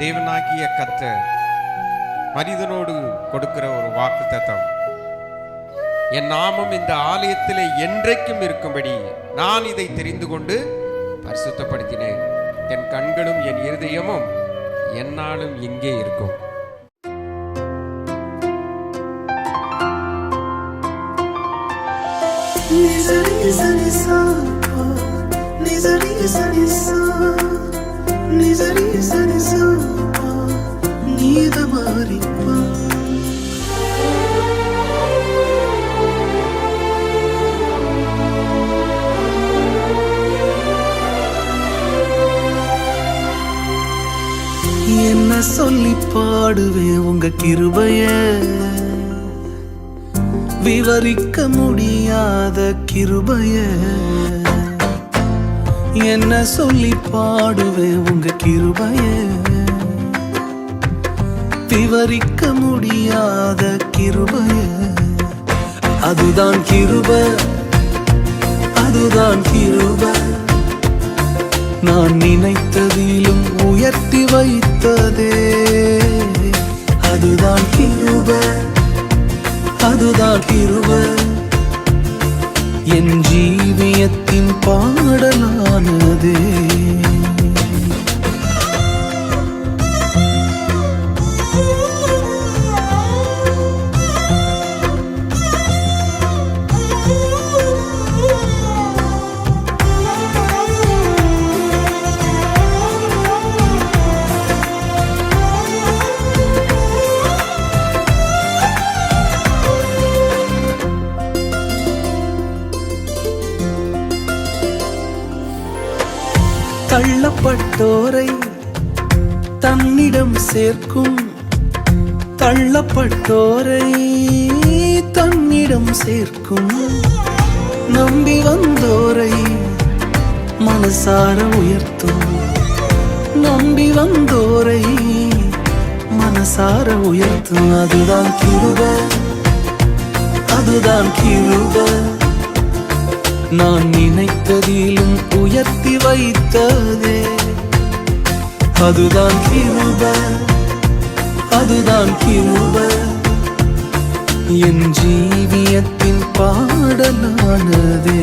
தேவனாகிய கத்த மனிதனோடு கொடுக்கிற ஒரு வாக்கு தத்தம் என் நாமம் இந்த ஆலயத்திலே என்றைக்கும் இருக்கும்படி நான் இதை தெரிந்து கொண்டு பரிசுத்தப்படுத்தினேன். என் கண்களும் என் இருதயமும் என்னாலும் இங்கே இருக்கும். Nizari sa pa, nizari sa, என்ன சொல்லி பாடுவேன் உங்க கிருபைய? விவரிக்க முடியாத கிருபைய. என்ன சொல்லி பாடுவேன் உங்க கிருபைய? விவரிக்க முடியாத கிருபைய. அதுதான் கிருப. அதுதான் கிருப. நான் நினைத்ததிலும் உயர்த்தி வைத்ததே. அதுதான் கிருப. அதுதான் கிருப. என் ஜீவியத்தின் பாடலானதே. தள்ளப்பட்டோரை தன்னிடம் சேர்க்கும். தள்ளப்பட்டோரை தன்னிடம் சேர்க்கும். நம்பி வந்தோரை மனசார உயர்த்தும். நம்பி வந்தோரை மனசார உயர்த்தும். அதுதான் கிருப அதுதான் கிருப. நான் நினைத்ததிலும் உயர்த்தி வைத்ததே. அதுதான் கிருப அதுதான் கிருப. என் ஜீவியத்தின் பாடலானதே.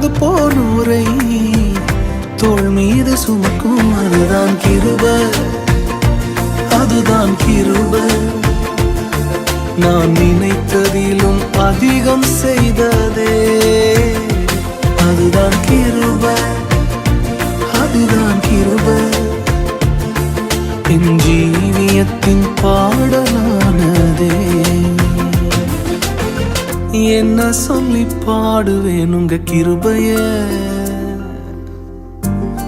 தகர்ந்து போனோரை தோல் மீது சுமக்கும் அதுதான் கிருப. அதுதான் கிருப. நான் நினைத்ததிலும் அதிகம் செய்ததே. அதுதான் கிருப. அதுதான் கிருப. என் ஜீவியத்தின் பாடலானதே. என்ன சொல்லி பாடுவேன் உங்க கிருபைய?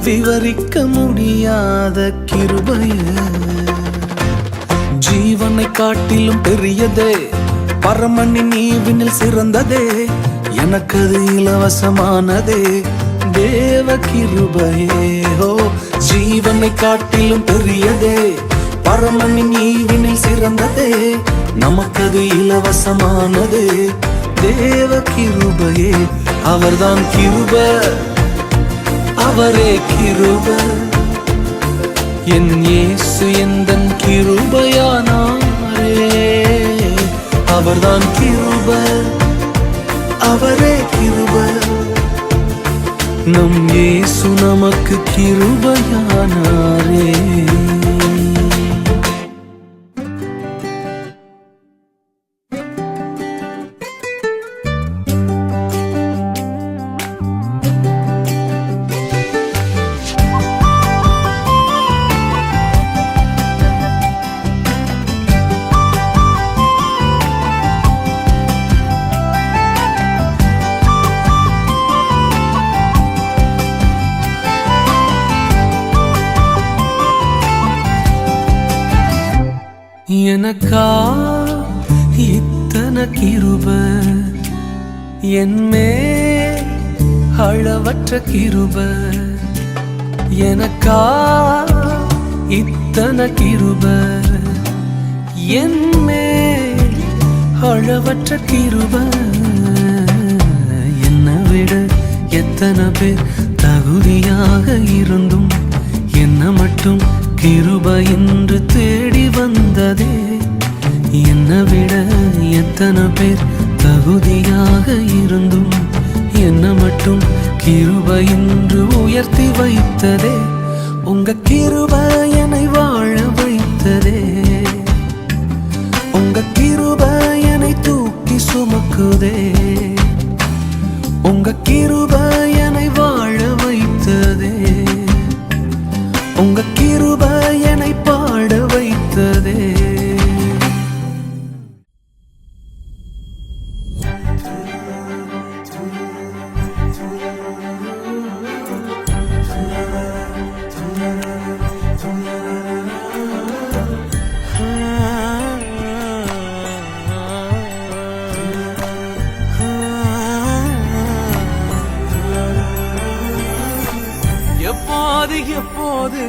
விவரிக்க முடியாத கிருபைய. ஜீவனை காட்டிலும் பெரியதே பரமனின் ஈவினில் சிறந்ததே. எனக்கு அது இலவசமானதே தேவ கிருபையே. ஓ ஜீவனை காட்டிலும் பெரியதே பரமனின் ஈவினில் சிறந்ததே. நமக்கது இலவசமானதே. தேவ கிருபையே அவர்தான் கிருப. அவரே கிருப. என் இயேசு எந்தன் கிருபையானாரே? அவர்தான் கிருப. அவரே கிருப. நம் இயேசு நமக்கு கிருபையானாரே. என்மே அளவற்ற கிருப எனக்கா இத்தனை கிருப என்மே அளவற்ற கிருப என்னை விட எத்தனை பேர் தகுதியாக இருந்தும் என்ன மட்டும்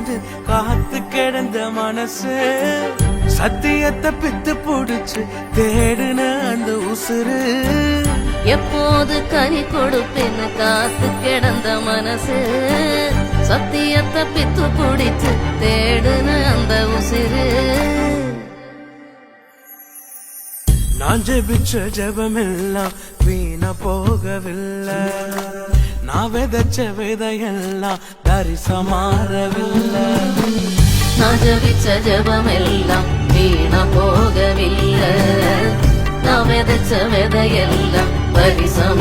எப்போது காத்து கிடந்த மனசு. சத்தியத்தை பித்து புடிச்சு தேடுன அந்த உசுறு. எப்போது கனி கொடுப்பேன்னு காத்து கிடந்த மனசு. சத்தியத்தை பித்து பிடிச்சு தேடுன அந்த உசிறு. நான் ஜெபிச்ச ஜெபமெல்லாம் வீண போகவில்லை. நான் விதைச்ச விதையெல்லாம் தரிசமாறவில்லை. நான் ஜபிச்ச ஜபம் எல்லாம் வீண போகவில்லை. நான் விதைச்ச விதையெல்லாம் பரிசமாறவில்லை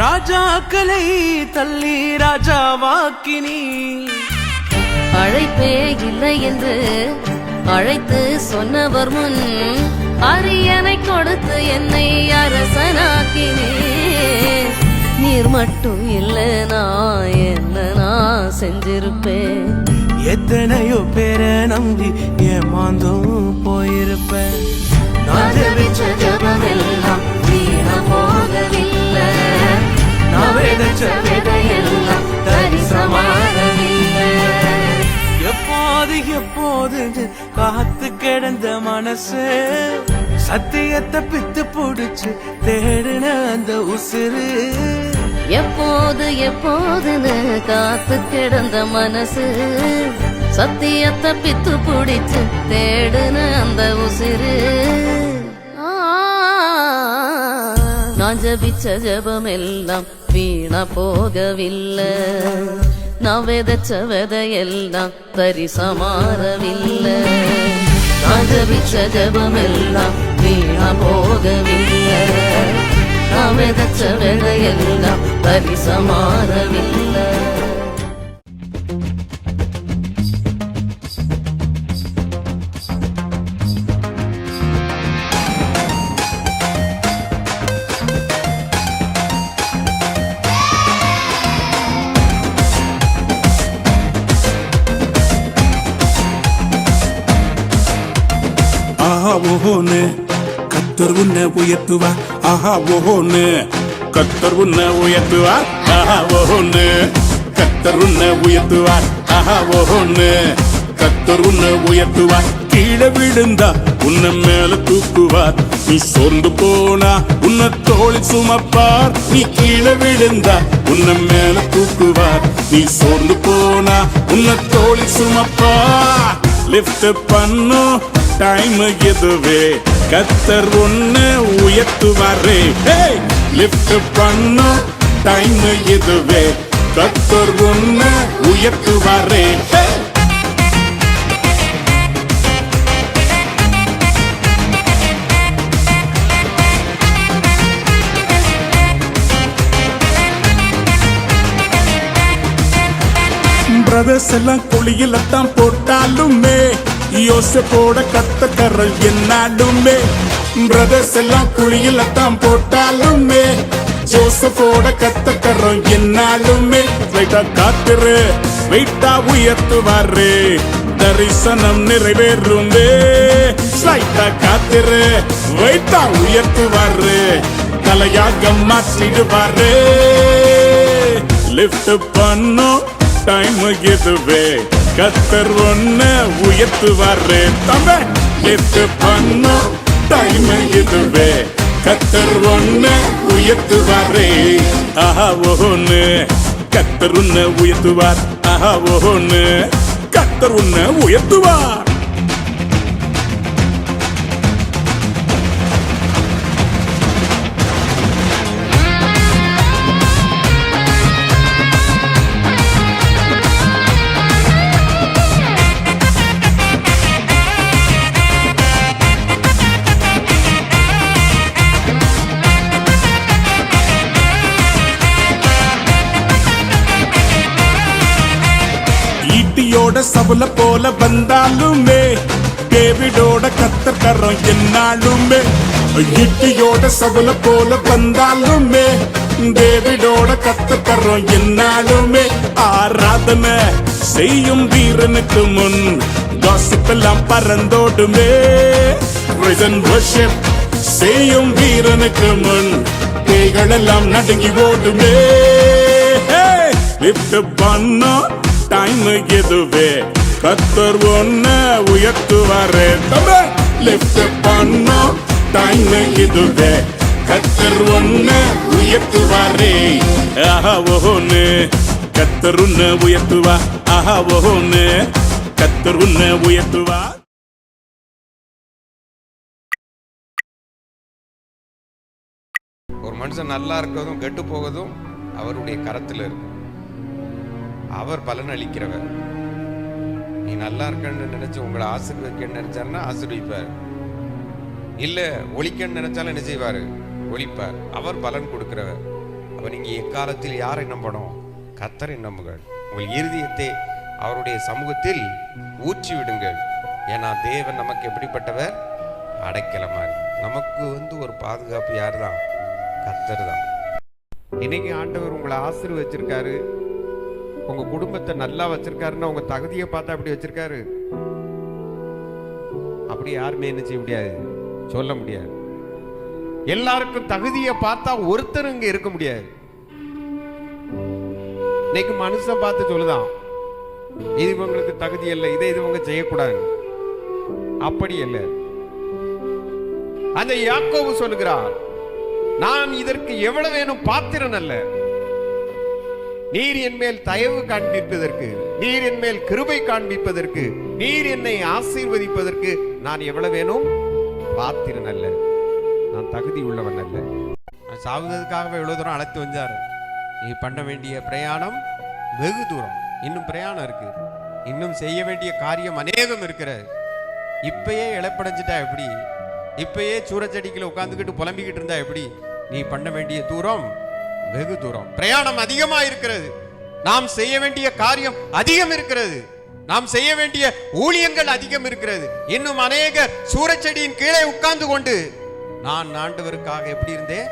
ராஜாக்களை தள்ளி ராஜாவாக்கினி அழைப்பே இல்லை என்று அழைத்து சொன்னவர் முன் அரியணை கொடுத்து என்னை அரசனாக்கினே. நீர் மட்டும் இல்லை நான் என்ன நான் செஞ்சிருப்பேன்? எத்தனையோ பேரை நம்பி ஏமாந்தும் போயிருப்பேன். நான் ஜபிச்ச ஜெபிச்ச ஜபமெல்லாம் வீண போகவில்லை நான் விதைச்ச விதையெல்லாம் தரிசமாறவில்லை எப்போது எப்போது காத்து கிடந்த மனசு சத்தியத்தை பித்து புடிச்சு தேடுன அந்த உசுறு. எப்போது எப்போதுன்னு காத்து கிடந்த மனசு சத்தியத்தை பித்து பிடிச்சு தேடுன அந்த உசிறு. நான் ஜபிச்ச ஜபம் எல்லாம் வீண போகவில்லை நான் விதைச்ச விதையெல்லாம் பரிசமாறவில்லை நான் ஜபிச்ச ஜபம் எல்லாம் வீண போகவில்லை நான் விதைச்ச ஆஹா ஓஹோன்னு கத்தர் உன்னை உயர்த்துவா ஆஹா ஓஹோன்னு கத்தர் உன்னை உயர்த்துவா ஆஹா ஓஹோன்னு கத்தர் உன்னை உயர்த்துவா ஆஹா ஓஹோன்னு கத்தர் உன்னை உயர்த்துவா கீழே விழுந்தா உன்னை மேல தூக்குவார். நீ சோர்ந்து போனா உன்னை தோளில் சுமப்பார். நீ கீழே விழுந்தா உன்னை மேல தூக்குவார். நீ சோர்ந்து போனா உன்னை தோளில் சுமப்பார். லிஃப்ட் பண்ணும் டைம் இதுவே. கத்தர் ஒண்ணு உயர்த்துவாரே. லிப்ட் பண்ணு டைம் இதுவே. கத்தர் உன்னை உயர்த்துவாரே. பிரதர்ஸ் எல்லாம் குழியில தான் போட்டாலுமே யோசப்போட கத்த கரல் என்னாலுமே. பிரதர்ஸ் எல்லாம் குழியில தான் போட்டாலுமே. ஜோசப்போட கத்த கரம் என்னாலுமே. வெயிட்டா காத்துரு வெயிட்டா உயர்த்துவாரு. தரிசனம் நிறைவேறுமே. ஸ்லைட்டா காத்துரு வெயிட்டா உயர்த்துவாரு. தலையாக மாற்றிடுவாரு. லிஃப்ட் பண்ணும் டைம் இதுவே கத்தர் ஒன்ன உயர்த்துவாரு. தம்ப லிஃப்ட் பண்ணோம் டைம் இதுவே. கத்தர் ஒன்ன உயர்த்துவாரே. ஆஹா ஒன்னு கத்தர் உன்ன உயர்த்துவார். ஆஹா ஒன்னு கத்தர் உன்ன உயர்த்துவார். ஈட்டியோட போல வந்தாலுமே டேவிடோட கத்தக்கறோம் என்னாலுமே. இட்டியோட சவுல போல வந்தாலுமே டேவிடோட கத்தக்கறோம் என்னாலுமே. ஆராதனை செய்யும் வீரனுக்கு முன் காசிப்பெல்லாம் பறந்தோடுமே. Praise செய்யும் வீரனுக்கு முன் பேய்களெல்லாம் நடுங்கி ஓடுமே. லிப்ட் பண்ணோம் டைம் எதுவே. கத்தர் ஒன்ன உயர்த்துவாரு. தம்பி லிப்ட் பண்ணோம் டைம் இதுவே. கத்தர் ஒன்ன உயர்த்துவாரே. ஆஹா ஓஹோன்னு கத்தர் உன்ன உயர்த்துவா. ஆஹா ஓஹோன்னு கத்தர் உன்ன உயர்த்துவா. ஒரு மனுஷன் நல்லா இருக்கிறதும் கெட்டு போவதும் அவருடைய கரத்தில் இருக்கும் அவர் பலன் அளிக்கிறவர் நீ நல்லா இருக்கன்னு நினைச்சு உங்களை ஆசீர்வதிக்கன்னு நினைச்சாருன்னா ஆசீர்வதிப்பார். இல்ல ஒழிக்கன்னு நினைச்சாலும் என்ன செய்வார்? ஒழிப்பார். அவர் பலன் கொடுக்கிறவர். அப்ப நீங்க எக்காலத்தில் யாரை நம்பணும் கத்தரை நம்புங்கள் உங்கள் இருதயத்தை அவருடைய சமூகத்தில் ஊற்றி விடுங்கள். ஏன்னா தேவன் நமக்கு எப்படிப்பட்டவர்? அடைக்கலமா நமக்கு வந்து ஒரு பாதுகாப்பு யார் தான் கத்தர் தான். இன்னைக்கு ஆண்டவர் உங்களை ஆசீர்வச்சிருக்காரு உங்க குடும்பத்தை நல்லா வச்சிருக்காருன்னா உங்க தகுதியை பார்த்தா அப்படி வச்சிருக்காரு. அப்படி யாருமே என்ன செய்ய முடியாது. சொல்ல முடியாது. எல்லாருக்கும் தகுதியை பார்த்தா ஒருத்தர் இங்க இருக்க முடியாது. இன்னைக்கு மனுஷன் பார்த்து சொல்லுதான். இது இவங்களுக்கு தகுதி இல்லை இதை இது இவங்க செய்யக்கூடாது. அப்படி இல்லை அந்த யாக்கோவு சொல்லுகிறார் நான் இதற்கு எவ்வளவு வேணும் பாத்திரன் அல்ல. நீர் என் மேல் தயவு காண்பிப்பதற்கு நீர் என் மேல் கிருபை காண்பிப்பதற்கு நீர் என்னை ஆசீர்வதிப்பதற்கு நான் எவ்வளவு வேணும்? பாத்திரன் அல்ல. நான் தகுதி உள்ளவன் அல்ல. நான் சாகுவதற்காகவே எவ்வளவு தூரம் அழைத்து வந்தாரு. நீ பண்ண வேண்டிய பிரயாணம் வெகு தூரம். இன்னும் பிரயாணம் இருக்கு. இன்னும் செய்ய வேண்டிய காரியம் அநேகம் இருக்கிறது. இப்பயே இழப்படைஞ்சிட்டா எப்படி? இப்பயே சூரச்சடிக்கில் உட்காந்துக்கிட்டு புலம்பிக்கிட்டு இருந்தா எப்படி? நீ பண்ண வேண்டிய தூரம் வெகு தூரம். பிரயாணம் அதிகமாக இருக்கிறது நாம் செய்ய வேண்டிய காரியம் அதிகம் இருக்கிறது நாம் செய்ய வேண்டிய ஊழியங்கள் அதிகம் இருக்கிறது இன்னும் அநேக சூரச்செடியின் கீழே உட்கார்ந்து கொண்டு நான் ஆண்டவருக்காக எப்படி இருந்தேன்?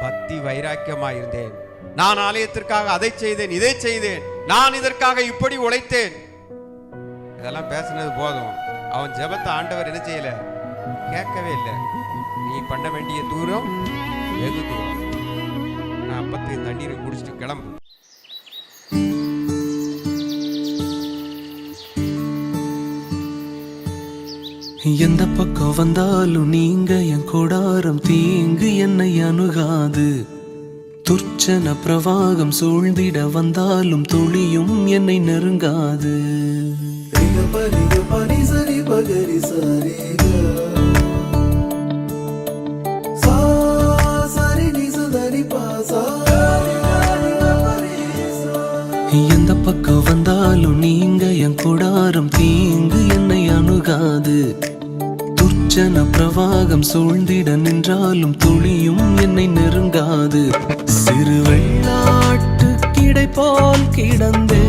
பக்தி வைராக்கியமா இருந்தேன் நான் ஆலயத்திற்காக அதை செய்தேன் இதை செய்தேன். நான் இதற்காக இப்படி உழைத்தேன். இதெல்லாம் பேசுனது போதும். அவன் ஜெபத்தை ஆண்டவர் என்ன செய்யல? கேட்கவே இல்லை. நீ பண்ண வேண்டிய தூரம் வெகு தூரம். அப்பத்தையும் தண்ணீரை குடிச்சிட்டு கிளம்பு. எந்த பக்கம் வந்தாலும் நீங்க என் கொடாரம் தீங்கு என்னை அணுகாது. துர்ச்சன பிரவாகம் சூழ்ந்திட வந்தாலும் துளியும் என்னை நெருங்காது. எந்த பக்கம் வந்தாலும் நீங்க என் கொடாரம் தீங்கு என்னை அணுகாது. துர்ச்சன பிரவாகம் சூழ்ந்திட நின்றாலும் துளியும் என்னை நெருங்காது. சிறு வெள்ளாட்டு கிடைப்போல் கிடந்தே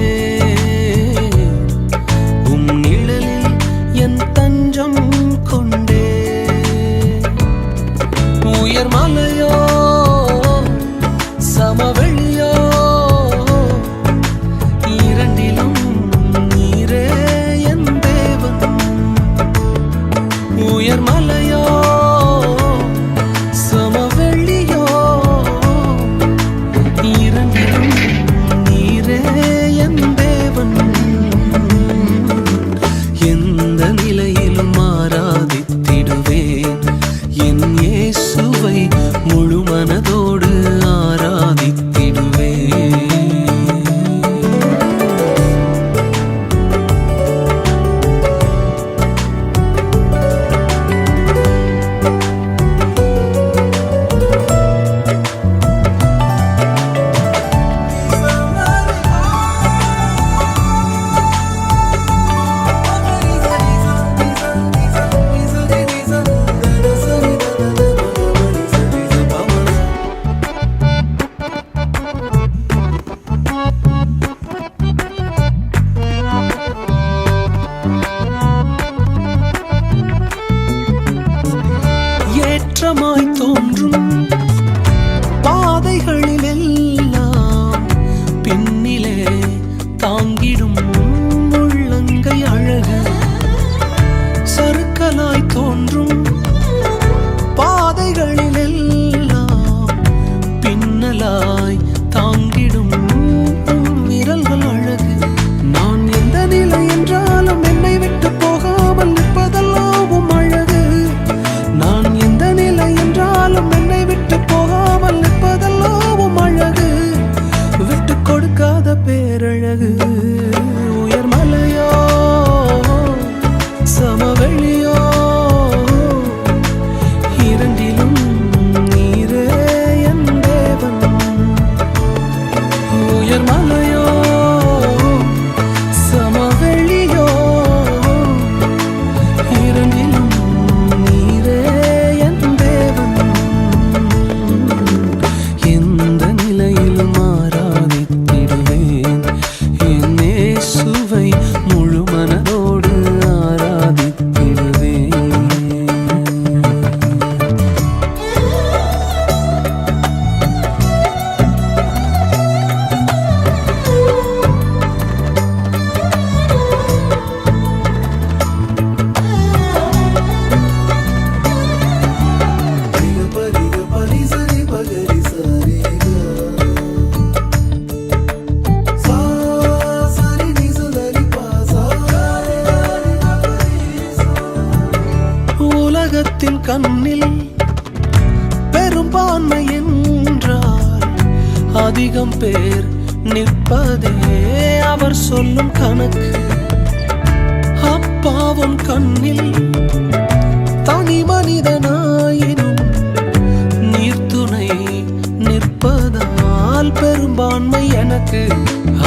ஆண்மை எனக்கு.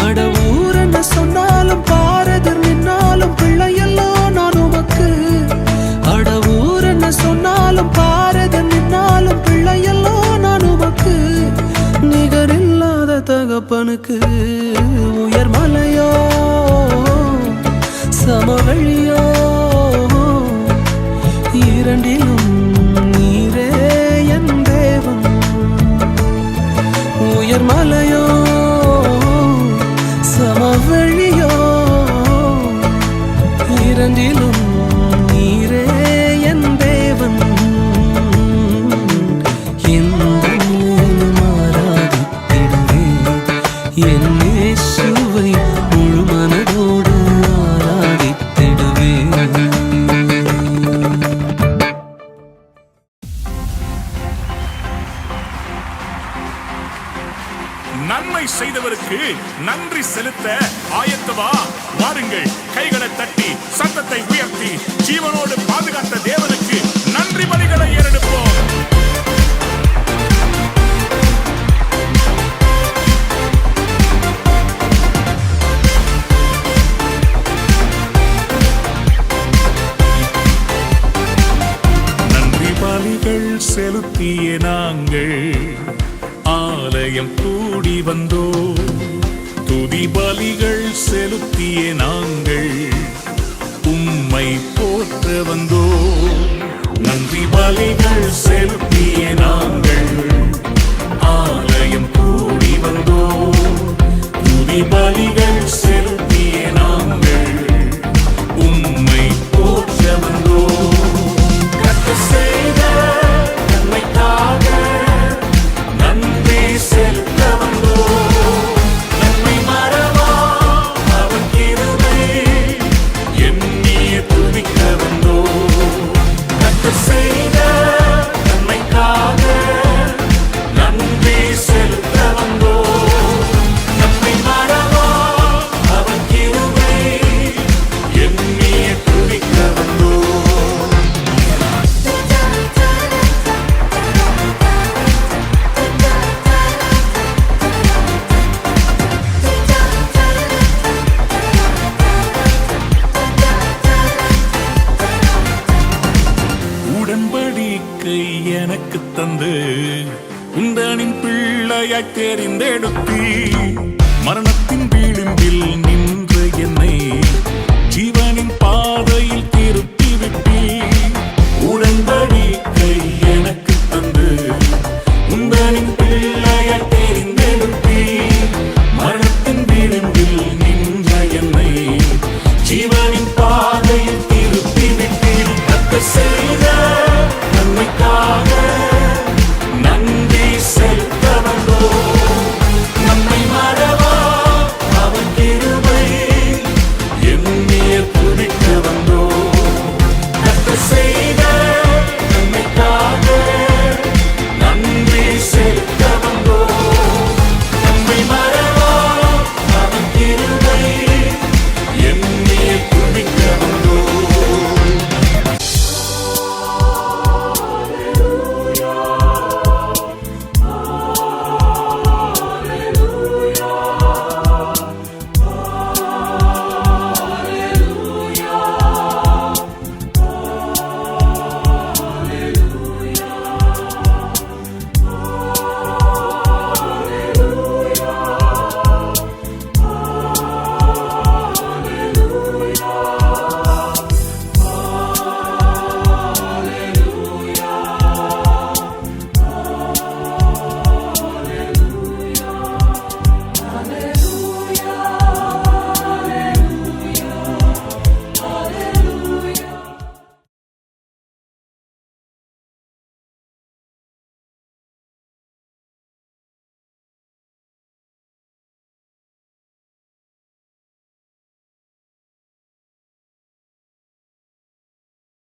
அட ஊரன்னு சொன்னாலும் பாரதர் நின்னாலும் பிள்ளையெல்லாம் நான் உமக்கு. அட ஊரன்னு சொன்னாலும் பாரதர் நின்னாலும் பிள்ளையெல்லாம் நான் உமக்கு. நிகரில்லாத தகப்பனுக்கு உயர்மலையோ சமவெளி என்னை துதி பலிகள் செலுத்திய நாங்கள். உம்மை போற்ற வந்தோ நன்றி பலிகள் செலுத்திய நாங்கள். ஆலயம் கூடி வந்தோ துதி பலிகள் ஜீவனின் பாதையில் திருப்பி விட்டீர் செய்த